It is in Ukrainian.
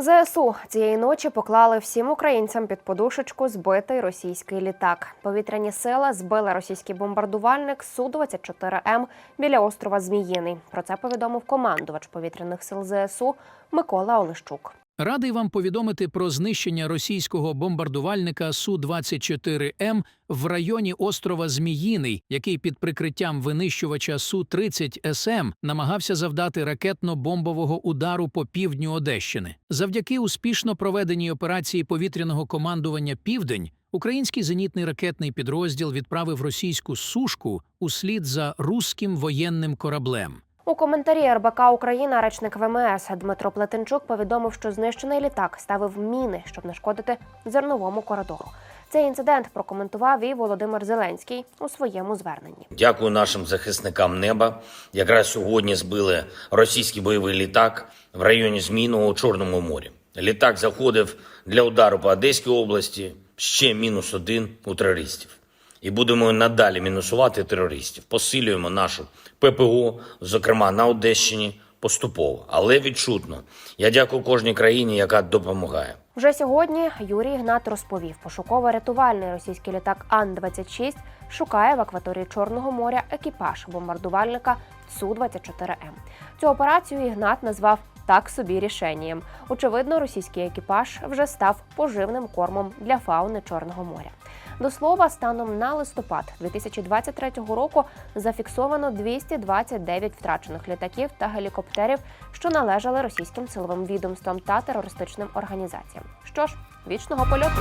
ЗСУ цієї ночі поклали всім українцям під подушечку збитий російський літак. Повітряні села збили російський бомбардувальник Су-24М біля острова Зміїний. Про це повідомив командувач повітряних сил ЗСУ Микола Олещук. Радий вам повідомити про знищення російського бомбардувальника Су-24М в районі острова Зміїний, який під прикриттям винищувача Су-30СМ намагався завдати ракетно-бомбового удару по півдню Одещини. Завдяки успішно проведеній операції повітряного командування Південь український зенітний ракетний підрозділ відправив російську сушку услід за руським воєнним кораблем. У коментарі РБК Україна речник ВМС Дмитро Плетенчук повідомив, що знищений літак ставив міни, щоб не шкодити зерновому коридору. Цей інцидент прокоментував і Володимир Зеленський у своєму зверненні. Дякую нашим захисникам неба. Якраз сьогодні збили російський бойовий літак в районі Зміного у Чорному морі. Літак заходив для удару по Одеській області. Ще мінус один у терористів. І будемо надалі мінусувати терористів. Посилюємо нашу ППО, зокрема на Одещині, поступово, але відчутно. Я дякую кожній країні, яка допомагає. Вже сьогодні Юрій Ігнат розповів, пошуково-рятувальний російський літак Ан-26 шукає в акваторії Чорного моря екіпаж бомбардувальника Су-24М. Цю операцію Ігнат назвав так собі рішенням. Очевидно, російський екіпаж вже став поживним кормом для фауни Чорного моря. До слова, станом на листопад 2023 року зафіксовано 229 втрачених літаків та гелікоптерів, що належали російським силовим відомствам та терористичним організаціям. Що ж, вічного польоту.